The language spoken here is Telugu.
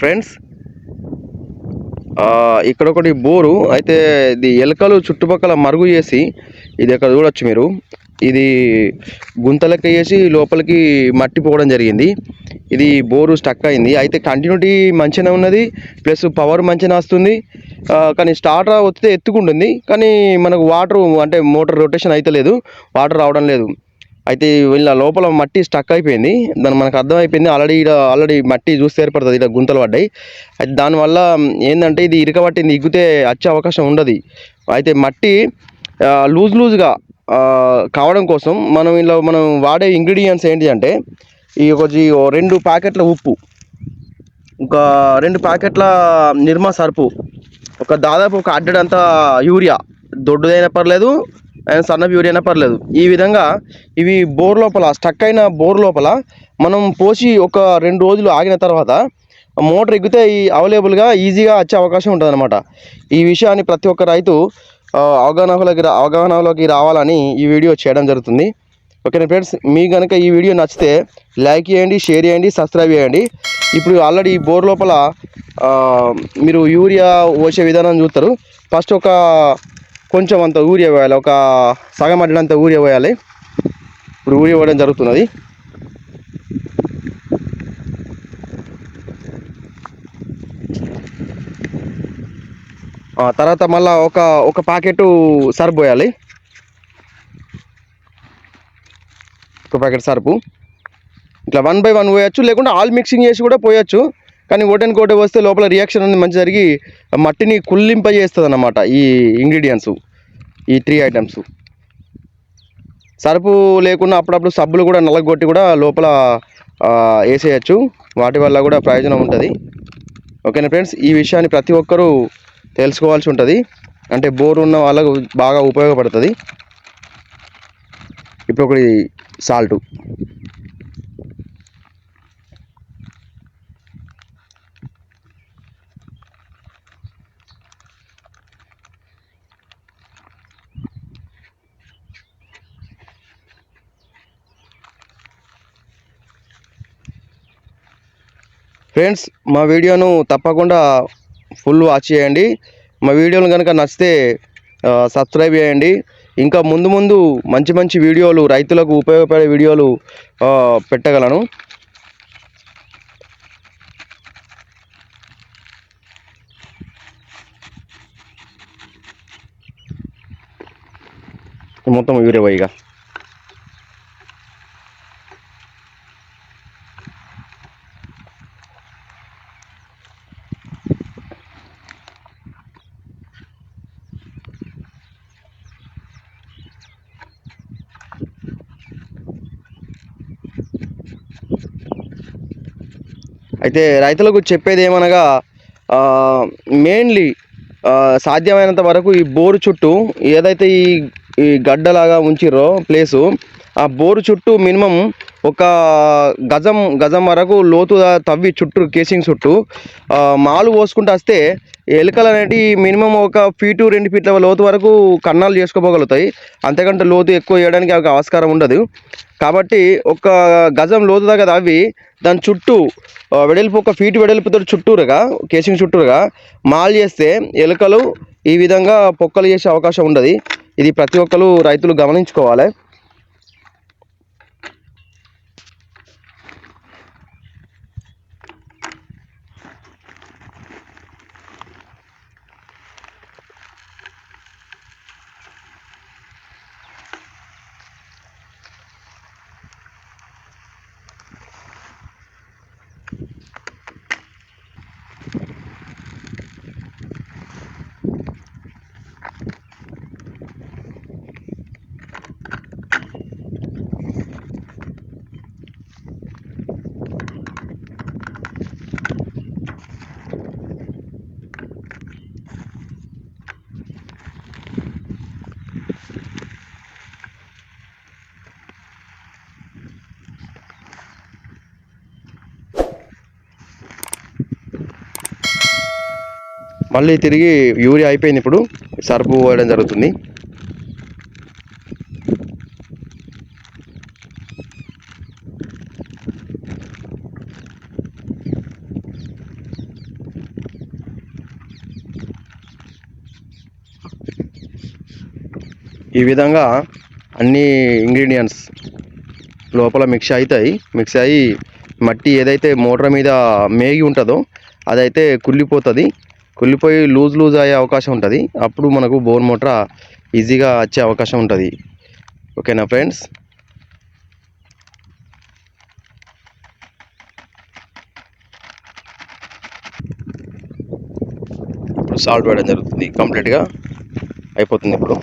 ఫ్రెండ్స్ ఇక్కడ ఒకటి బోరు అయితే ఇది ఎలకలు చుట్టుపక్కల మరుగు చేసి ఇది ఇక్కడ చూడొచ్చు మీరు ఇది గుంత లెక్క లోపలికి మట్టి పోవడం జరిగింది. ఇది బోరు స్టక్ అయింది. అయితే కంటిన్యూటీ మంచిగానే ఉన్నది ప్లస్ పవర్ మంచిగా వస్తుంది. కానీ స్టార్టర్ వస్తే ఎత్తుకుంటుంది కానీ మనకు వాటర్ అంటే మోటార్ రొటేషన్ అయితే లేదు వాటర్ రావడం లేదు. అయితే వీళ్ళ లోపల మట్టి స్టక్ అయిపోయింది. దాని మనకు అర్థమైపోయింది ఆల్రెడీ ఇక్కడ ఆల్రెడీ మట్టి చూస్తే ఏర్పడుతుంది ఇక్కడ గుంతలు పడ్డాయి. అయితే దానివల్ల ఏంటంటే ఇది ఇరకబట్టింది ఇగ్గితే వచ్చే అవకాశం ఉండదు. అయితే మట్టి లూజ్ లూజ్గా కావడం కోసం మనం ఇలా మనం వాడే ఇంగ్రీడియంట్స్ ఏంటి అంటే ఈ ఒకటి ఓ రెండు ప్యాకెట్ల ఉప్పు. ఒక రెండు ప్యాకెట్ల నిర్మా సర్పు. ఒక దాదాపు ఒక అడ్డడంతా యూరియా. దొడ్డుదైనా పర్లేదు అండ్ యూరియా అయినా పర్లేదు. ఈ విధంగా ఇవి బోర్ లోపల స్టక్ అయిన బోర్ లోపల మనం పోసి ఒక రెండు రోజులు ఆగిన తర్వాత మోటార్ ఎగ్గితే ఈ అవైలబుల్గా ఈజీగా వచ్చే అవకాశం ఉంటుంది ఈ విషయాన్ని ప్రతి ఒక్క రైతు అవగాహనలోకి రా- అవగాహనలోకి రావాలని ఈ వీడియో చేయడం జరుగుతుంది. ఓకేనా ఫ్రెండ్స్? మీకు కనుక ఈ వీడియో నచ్చితే లైక్ చేయండి షేర్ చేయండి సబ్స్క్రైబ్ చేయండి. ఇప్పుడు ఆల్రెడీ బోర్ లోపల మీరు యూరియా పోసే విధానం చూస్తారు. ఫస్ట్ ఒక కొంచెం అంత ఊరియా పోయాలి. ఒక సగం అడ్డంత ఊరియా పోయాలి. ఇప్పుడు యూరియా పోయడం జరుగుతున్నది. తర్వాత మళ్ళా ఒక ఒక ప్యాకెట్ సర్ఫ్ పోయాలి. ఒక ప్యాకెట్ సర్పు ఇట్లా వన్ బై వన్ పోయచ్చు లేకుంటే ఆల్ మిక్సింగ్ చేసి కూడా పోయచ్చు. కానీ ఓటెన్ కోటే వస్తే లోపల రియాక్షన్ అనేది మంచి జరిగి మట్టిని మట్టిని కుళ్ళింపజేస్తుంది అన్నమాట ఈ ఇంగ్రీడియంట్స్ ఈ త్రీ ఐటమ్స్ సరుపు లేకుండా అప్పుడప్పుడు సబ్బులు కూడా నలగొట్టి కూడా లోపల వేసేయచ్చు. వాటి వల్ల కూడా ప్రయోజనం ఉంటుంది. ఓకేనా ఫ్రెండ్స్? ఈ విషయాన్ని ప్రతి ఒక్కరూ తెలుసుకోవాల్సి ఉంటుంది. అంటే బోర్ ఉన్న వాళ్ళకు బాగా ఉపయోగపడుతుంది. ఇప్పుడు ఒకటి సాల్టు. ఫ్రెండ్స్ మా వీడియోను తప్పకుండా ఫుల్ వాచ్ చేయండి. మా వీడియోలు కనుక నచ్చితే సబ్స్క్రైబ్ చేయండి. ఇంకా ముందు ముందు మంచి మంచి వీడియోలు రైతులకు ఉపయోగపడే వీడియోలు పెట్టగలను. మొత్తం యూరియా ఇక అయితే రైతులకు చెప్పేది ఏమనగా మెయిన్లీ సాధ్యమైనంత వరకు ఈ బోరు చుట్టూ ఏదైతే ఈ ఈ గడ్డలాగా ఉంచిర్రో ప్లేసు ఆ బోరు చుట్టూ మినిమం ఒక గజం గజం వరకు లోతు తవ్వి చుట్టూ కేసింగ్ చుట్టూ మాలు పోసుకుంటూ వస్తే ఎలుకలు అనేటివి మినిమం ఒక ఫీటు రెండు ఫీట్ల లోతు వరకు కన్నాలు చేసుకోగలుగుతాయి. అంతకంటే లోతు ఎక్కువ వేయడానికి ఒక ఆస్కారం ఉండదు. కాబట్టి ఒక గజం లోతు దాకా తవ్వి దాని చుట్టూ వెడల్పు ఒక ఫీటు వెడల్పుతో చుట్టూరుగా కేసింగ్ చుట్టూరుగా మాలు చేస్తే ఎలుకలు ఈ విధంగా పొక్కలు చేసే అవకాశం ఉండదు. ఇది ప్రతి ఒక్కరు రైతులు గమనించుకోవాలి. మళ్ళీ తిరిగి యూరియా అయిపోయింది ఇప్పుడు. సరుపు వేయడం జరుగుతుంది. ఈ విధంగా అన్ని ఇంగ్రీడియంట్స్ లోపల మిక్స్ అవుతాయి. మిక్స్ అయ్యి మట్టి ఏదైతే మోటార్ మీద మేగి ఉంటుందో అదైతే కుళ్ళిపోతుంది. కుళ్ళిపోయి లూజ్ లూజ్ అయ్యే అవకాశం ఉంటుంది. అప్పుడు మనకు బోర్ మోటార్ ఈజీగా వచ్చే అవకాశం ఉంటుంది. ఓకేనా ఫ్రెండ్స్? ఇప్పుడు సాల్ట్ వేయడం జరుగుతుంది. కంప్లీట్గా అయిపోతుంది ఇప్పుడు.